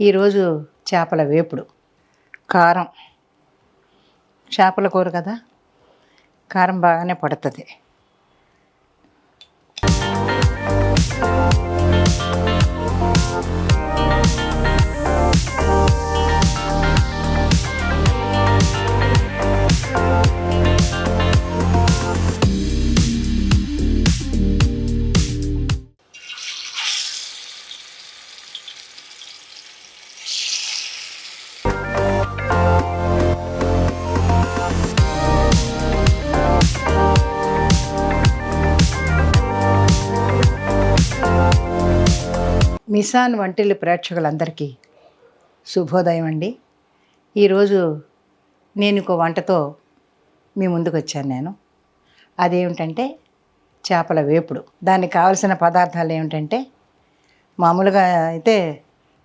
ఈరోజు చేపల వేపుడు. కారం. చేపల కూర కదా? కారం బాగానే పడుతుంది. మిసాన్ వంటిల్లు ప్రేక్షకులందరికీ శుభోదయం అండి. ఈరోజు నేను ఒక వంటతో మీ ముందుకు వచ్చాను నేను. అదేమిటంటే చేపల వేపుడు. దానికి కావలసిన పదార్థాలు ఏమిటంటే మామూలుగా అయితే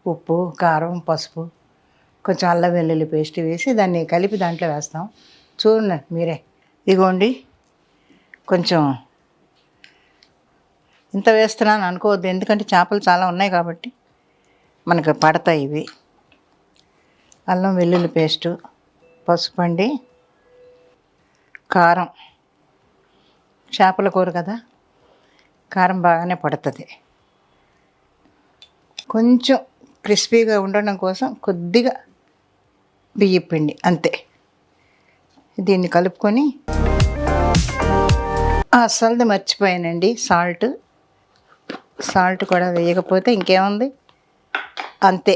ఉప్పు కారం పసుపు కొంచెం అల్లం వెల్లుల్లి పేస్ట్ వేసి దాన్ని కలిపి దాంట్లో వేస్తాం. చూడండి మీరే. ఇదిగోండి కొంచెం ఇంత వేస్తున్నాను అనుకోవద్దు. ఎందుకంటే చేపలు చాలా ఉన్నాయి కాబట్టి మనకు పడతాయి ఇవి. అల్లం వెల్లుల్లి పేస్టు పసుపు అండి కారం. చేపల కూర కదా? కారం బాగానే పడుతుంది. కొంచెం క్రిస్పీగా ఉండడం కోసం కొద్దిగా బియ్యం పిండి అంతే. దీన్ని కలుపుకొని అసలుది మర్చిపోయానండి. సాల్ట్ సాల్ట్ కూడా వేయకపోతే ఇంకేముంది? అంతే.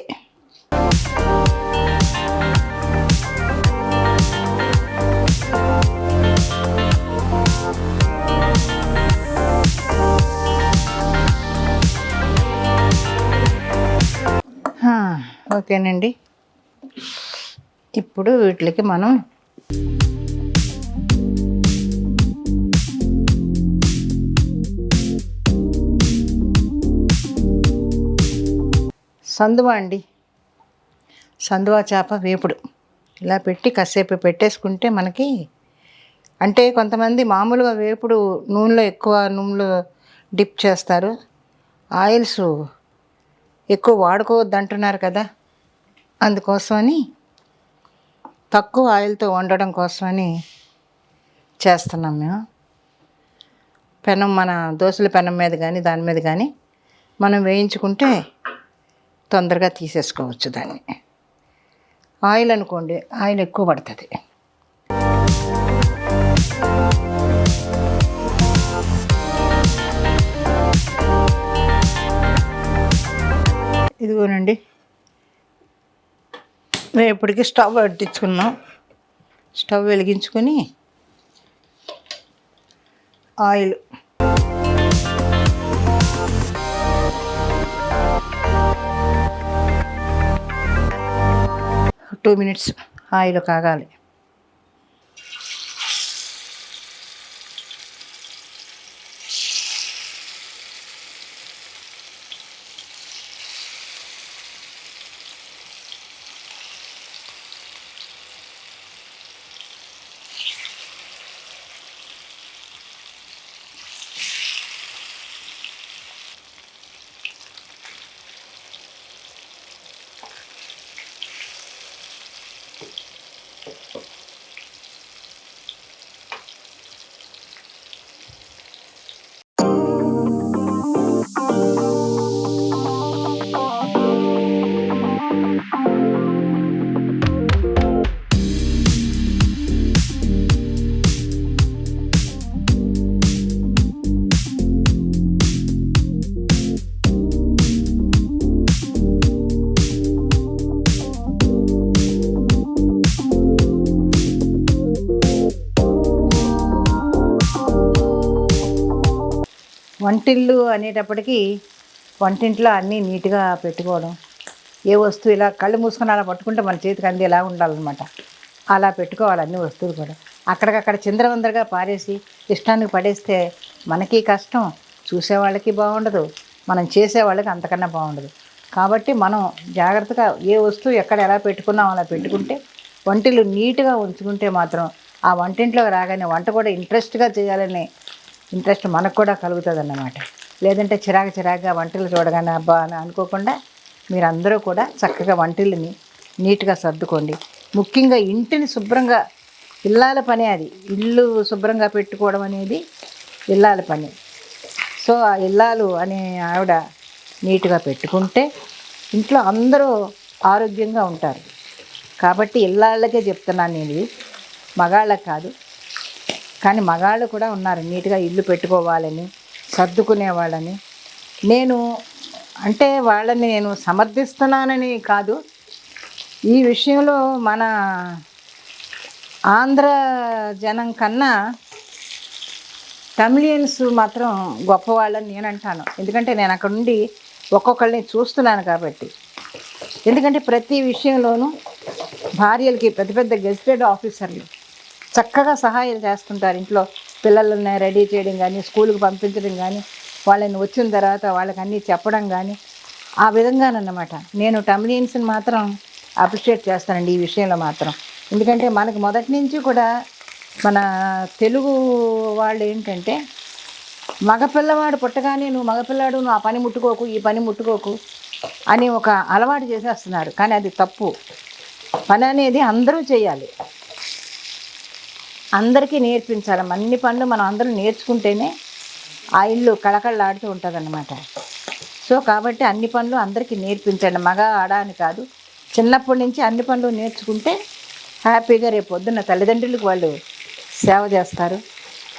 ఓకేనండి. ఇప్పుడు వీటికి మనం సందువా అండి? సందువా చేప వేపుడు. ఇలా పెట్టి కాసేపు పెట్టేసుకుంటే మనకి అంటే కొంతమంది మామూలుగా వేపుడు నూనెలో ఎక్కువ నూనెలో డిప్ చేస్తారు. ఆయిల్స్ ఎక్కువ వాడుకోవద్దు అంటున్నారు కదా. అందుకోసమని తక్కువ ఆయిల్తో వండడం కోసమని చేస్తున్నాం మేము. పెనం మన దోశల పెనం మీద కానీ దాని మీద కానీ మనం వేయించుకుంటే తొందరగా తీసేసుకోవచ్చు దాన్ని. ఆయిల్ అనుకోండి ఆయిల్ ఎక్కువ పడుతుంది. ఇదిగోనండి. రేపటికి స్టవ్ అంటించుకున్నాం స్టవ్ వెలిగించుకొని ఆయిల్ టూ మినిట్స్ ఆయిల్ కాగాలి. వంటిల్లు అనేటప్పటికీ వంటింట్లో అన్నీ నీట్గా పెట్టుకోవడం. ఏ వస్తువు ఇలా కళ్ళు మూసుకొని అలా పట్టుకుంటే మన చేతికి అంది ఎలా ఉండాలన్నమాట. అలా పెట్టుకోవాలి అన్ని వస్తువులు కూడా. అక్కడికక్కడ చిందరవందరగా పారేసి ఇష్టానికి పడేస్తే మనకి కష్టం. చూసేవాళ్ళకి బాగుండదు. మనం చేసేవాళ్ళకి అంతకన్నా బాగుండదు. కాబట్టి మనం జాగ్రత్తగా ఏ వస్తువు ఎక్కడ ఎలా పెట్టుకున్నాం అలా పెట్టుకుంటే వంటిలు నీట్గా ఉంచుకుంటే మాత్రం ఆ వంటింట్లో రాగానే వంట కూడా ఇంట్రెస్ట్గా చేయాలనే ఇంట్రెస్ట్ మనకు కూడా కలుగుతుంది అన్నమాట లేదంటే చిరాకు చిరాకుగా వంటలు చూడగానే అబ్బా అని అనుకోకుండా మీరందరూ కూడా చక్కగా వంటలని నీట్గా సర్దుకోండి. ముఖ్యంగా ఇంటిని శుభ్రంగా ఇల్లాల పని అది. ఇల్లు శుభ్రంగా పెట్టుకోవడం అనేది ఇల్లాల పని. సో ఆ ఇల్లాలు అనే ఆవిడ నీట్గా పెట్టుకుంటే ఇంట్లో అందరూ ఆరోగ్యంగా ఉంటారు. కాబట్టి ఇల్లాళ్ళకే చెప్తున్నాను నేను ఇది. మగాళ్ళకి కాదు. కానీ మగాళ్ళు కూడా ఉన్నారు. నీట్గా ఇల్లు పెట్టుకోవాలని సర్దుకునే వాళ్ళని. నేను అంటే వాళ్ళని నేను సమర్థిస్తున్నానని కాదు. ఈ విషయంలో మన ఆంధ్ర జనం కన్నా తమిళియన్స్ మాత్రం గొప్పవాళ్ళని నేను అంటాను ఎందుకంటే నేను అక్కడ నుండి ఒక్కొక్కరిని చూస్తున్నాను కాబట్టి. ఎందుకంటే ప్రతి విషయంలోనూ భార్యలకి పెద్ద పెద్ద గెజిటెడ్ ఆఫీసర్లు. చక్కగా సహాయం చేస్తుంటారు ఇంట్లో పిల్లలని రెడీ చేయడం కానీ స్కూల్కి పంపించడం కానీ వాళ్ళని వచ్చిన తర్వాత వాళ్ళకి అన్నీ చెప్పడం కానీ ఆ విధంగానన్నమాట. నేను టమిలియన్స్ని మాత్రం అప్రిషియేట్ చేస్తానండి ఈ విషయంలో మాత్రం. ఎందుకంటే మనకు మొదటి నుంచి కూడా మన తెలుగు వాళ్ళు ఏంటంటే మగపిల్లవాడు పుట్టగానే నువ్వు మగపిల్లాడు నువ్వు ఆ పని ముట్టుకోకు ఈ పని ముట్టుకోకు అని ఒక అలవాటు చేసేస్తున్నారు. కానీ అది తప్పు. పని అనేది అందరూ చేయాలి. అందరికీ నేర్పించాలి. అన్ని పనులు మనం అందరూ నేర్చుకుంటేనే ఆ ఇల్లు కళకళలాడుతూ ఉంటుంది సో కాబట్టి అన్ని పనులు అందరికీ నేర్పించండి. మగ ఆడ అని కాదు. చిన్నప్పటి నుంచి అన్ని పనులు నేర్చుకుంటే హ్యాపీగా రేపు పొద్దున్న తల్లిదండ్రులకు వాళ్ళు సేవ చేస్తారు.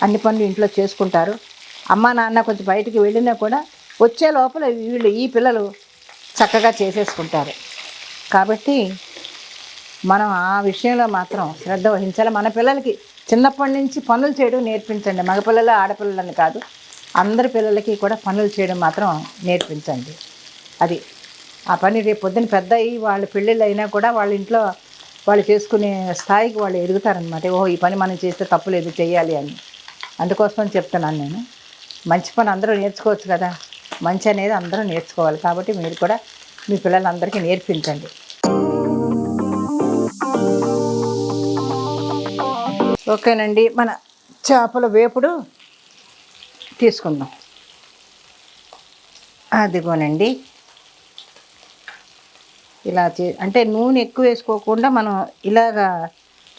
అన్ని పనులు ఇంట్లో చేసుకుంటారు. అమ్మ నాన్న కొంచెం బయటికి వెళ్ళినా కూడా వచ్చే లోపల వీళ్ళు ఈ పిల్లలు చక్కగా చేసేసుకుంటారు. కాబట్టి మనం ఆ విషయంలో మాత్రం శ్రద్ధ వహించాలి. మన పిల్లలకి చిన్నప్పటి నుంచి పనులు చేయడం నేర్పించండి. మగపిల్లలు ఆడపిల్లలని కాదు. అందరి పిల్లలకి కూడా పనులు చేయడం మాత్రం నేర్పించండి. అది ఆ పని రేపు పొద్దున్న పెద్ద అయ్యి వాళ్ళ పెళ్ళిళ్ళు అయినా కూడా వాళ్ళ ఇంట్లో వాళ్ళు చేసుకునే స్థాయికి వాళ్ళు ఎదుగుతారనమాట ఓహో ఈ పని మనం చేస్తే తప్పులేదు చేయాలి అని. అందుకోసం చెప్తున్నాను నేను. మంచి పని అందరూ నేర్చుకోవచ్చు కదా. మంచి అనేది అందరూ నేర్చుకోవాలి. కాబట్టి మీరు కూడా మీ పిల్లలందరికీ నేర్పించండి. ఓకేనండి. మన చేపల వేపుడు తీసుకుందాం. అదిగోనండి. ఇలా చే అంటే నూనె ఎక్కువ వేసుకోకుండా మనం ఇలాగా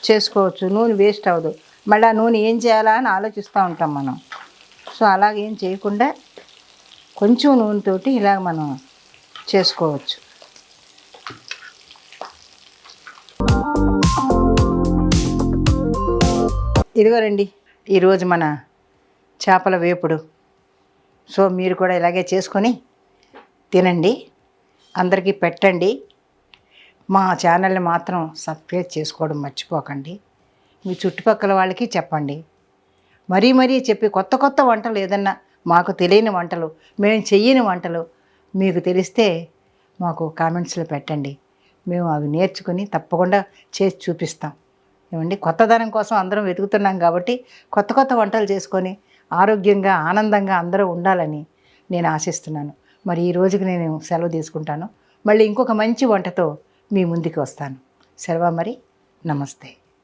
చేసుకోవచ్చు. నూనె వేస్ట్ అవ్వదు. మళ్ళీ ఆ నూనె ఏం చేయాలా అని ఆలోచిస్తూ ఉంటాం మనం. సో అలాగేం చేయకుండా కొంచెం నూనెతోటి ఇలాగ మనం చేసుకోవచ్చు. ఇదిగోరండి ఈరోజు మన చేపల వేపుడు. సో మీరు కూడా ఇలాగే చేసుకొని తినండి. అందరికీ పెట్టండి. మా ఛానల్ని మాత్రం సబ్స్క్రైబ్ చేసుకోవడం మర్చిపోకండి. మీ చుట్టుపక్కల వాళ్ళకి చెప్పండి. మరీ మరీ చెప్పి కొత్త కొత్త వంటలు ఏదన్నా మాకు తెలియని వంటలు మేము చెయ్యని వంటలు మీకు తెలిస్తే మాకు కామెంట్స్లో పెట్టండి. మేము అవి నేర్చుకుని తప్పకుండా చేసి చూపిస్తాం. ఏమండి? కొత్తదనం కోసం అందరం వెతుకుతున్నాం కాబట్టి కొత్త కొత్త వంటలు చేసుకొని ఆరోగ్యంగా ఆనందంగా అందరూ ఉండాలని నేను ఆశిస్తున్నాను. మరి ఈ రోజుకి నేను సెలవు తీసుకుంటాను. మళ్ళీ ఇంకొక మంచి వంటతో మీ ముందుకు వస్తాను. సెలవు మరి? నమస్తే.